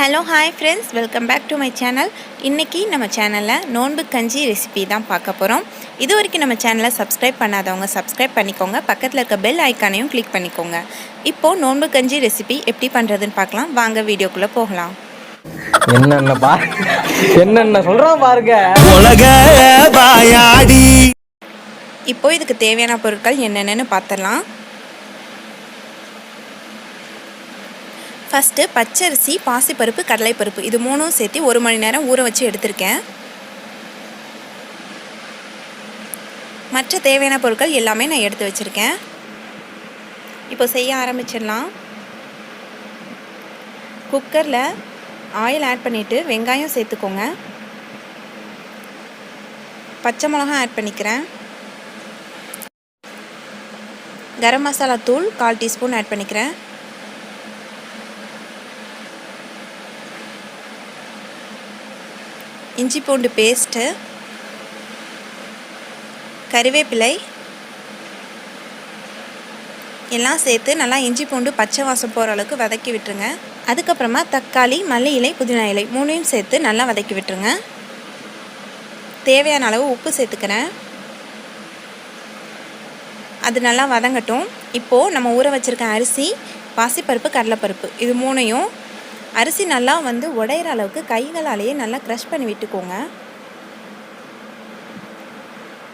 Hello hi friends welcome back to my channel இன்றைக்கி நம்ம சேனலில் நோன்பு கஞ்சி ரெசிபி தான் பார்க்க போகிறோம் இது வரைக்கும் நம்ம சேனலை சப்ஸ்கிரைப் பண்ணாதவங்க சப்ஸ்கிரைப் பண்ணிக்கோங்க. பக்கத்தில் இருக்க பெல் ஐக்கானையும் கிளிக் பண்ணிக்கோங்க. இப்போது நோன்பு கஞ்சி ரெசிபி எப்படி பண்ணுறதுன்னு பார்க்கலாம். வாங்க வீடியோக்குள்ளே போகலாம். என்னென்ன பா என்னென்ன சொல்றான் பாருங்க. உலக இதுக்கு தேவையான பொருட்கள் என்னென்னு பார்த்துடலாம். ஃபஸ்ட்டு பச்சரிசி பாசிப்பருப்பு கடலைப்பருப்பு. இது மூணும் சேர்த்து ஒரு மணி நேரம் ஊற வச்சு எடுத்திருக்கேன். மற்ற தேவையான பொருட்கள் எல்லாமே நான் எடுத்து வச்சுருக்கேன். இப்போ செய்ய ஆரம்பிச்சிடலாம். குக்கரில் ஆயில் ஆட் பண்ணிவிட்டு வெங்காயம் சேர்த்துக்கோங்க. பச்சை மிளகாய் ஆட் பண்ணிக்கிறேன். கரம் மசாலா தூள் கால் டீஸ்பூன் ஆட் பண்ணிக்கிறேன். இஞ்சி பூண்டு பேஸ்ட்டு கறிவேப்பிலை எல்லாம் சேர்த்து நல்லா இஞ்சி பூண்டு பச்சை வாசம் போகிற அளவுக்கு வதக்கி விட்டுருங்க. அதுக்கப்புறமா தக்காளி மல்லி இலை புதினா இலை மூணையும் சேர்த்து நல்லா வதக்கி விட்டுருங்க. தேவையான அளவு உப்பு சேர்த்துக்கிறேன். அது நல்லா வதங்கட்டும். இப்போது நம்ம ஊற வச்சுருக்க அரிசி பாசிப்பருப்பு கடலைப்பருப்பு இது மூணையும் அரிசி நல்லா வந்து உடையிற அளவுக்கு கைகளாலேயே நல்லா க்ரஷ் பண்ணி விட்டுக்கோங்க.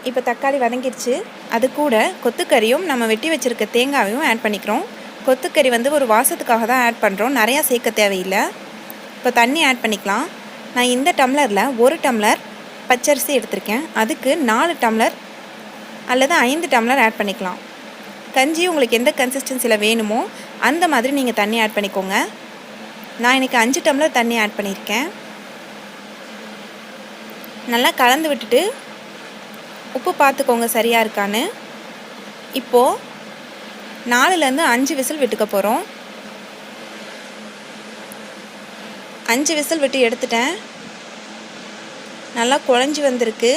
இப்போ தக்காளி வதங்கிடுச்சு அது கூட கொத்துக்கறியும் நம்ம வெட்டி வச்சுருக்க தேங்காயும் ஆட் பண்ணிக்கிறோம். கொத்துக்கறி வந்து ஒரு வாசத்துக்காக தான் ஆட் பண்ணுறோம் நிறையா சேர்க்க தேவையில்லை. இப்போ தண்ணி ஆட் பண்ணிக்கலாம். நான் இந்த டம்ளரில் ஒரு டம்ளர் பச்சரிசி எடுத்திருக்கேன். அதுக்கு நாலு டம்ளர் அல்லது ஐந்து டம்ளர் ஆட் பண்ணிக்கலாம். கஞ்சி உங்களுக்கு எந்த கன்சிஸ்டன்சியில் வேணுமோ அந்த மாதிரி நீங்கள் தண்ணி ஆட் பண்ணிக்கோங்க. நான் இன்றைக்கி அஞ்சு டம்ளர் தண்ணி ஆட் பண்ணியிருக்கேன். நல்லா கலந்து விட்டுட்டு உப்பு பார்த்துக்கோங்க சரியாக இருக்கான்னு. இப்போது நாலுலேருந்து அஞ்சு விசில் விட்டுக்க போகிறோம் அஞ்சு விசில் விட்டு எடுத்துட்டேன். நல்லா குழஞ்சி வந்திருக்கு.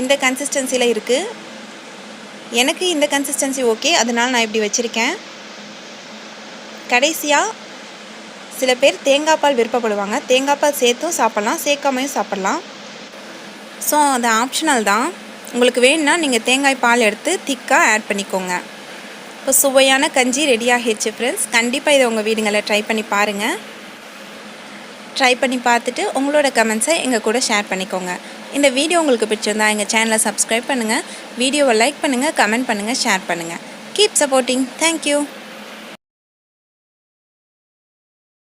இந்த கன்சிஸ்டன்சியில் இருக்குது எனக்கு இந்த கன்சிஸ்டன்சி ஓகே அதனால் நான் இப்படி வச்சுருக்கேன். கடைசியாக சில பேர் தேங்காய் பால் விருப்பப்படுவாங்க. தேங்காய் பால் சேர்த்தும் சாப்பிட்லாம் சேர்க்காமையும் சாப்பிட்லாம். ஸோ அது ஆப்ஷனல் தான். உங்களுக்கு வேணும்னா நீங்கள் தேங்காய் பால் எடுத்து திக்காக ஆட் பண்ணிக்கோங்க. இப்போ சுவையான கஞ்சி ரெடியாகிடுச்சு ஃப்ரெண்ட்ஸ் கண்டிப்பாக இதை உங்கள் வீடுங்களில் ட்ரை பண்ணி பாருங்கள் ட்ரை பண்ணி பார்த்துட்டு உங்களோட கமெண்ட்ஸை எங்கள் கூட ஷேர் பண்ணிக்கோங்க. இந்த வீடியோ உங்களுக்கு பிடிச்சிருந்தா எங்கள் சேனலை சப்ஸ்கிரைப் பண்ணுங்கள் வீடியோவை லைக் பண்ணுங்கள் கமெண்ட் பண்ணுங்கள் ஷேர் பண்ணுங்கள் கீப் சப்போர்ட்டிங் தேங்க்யூ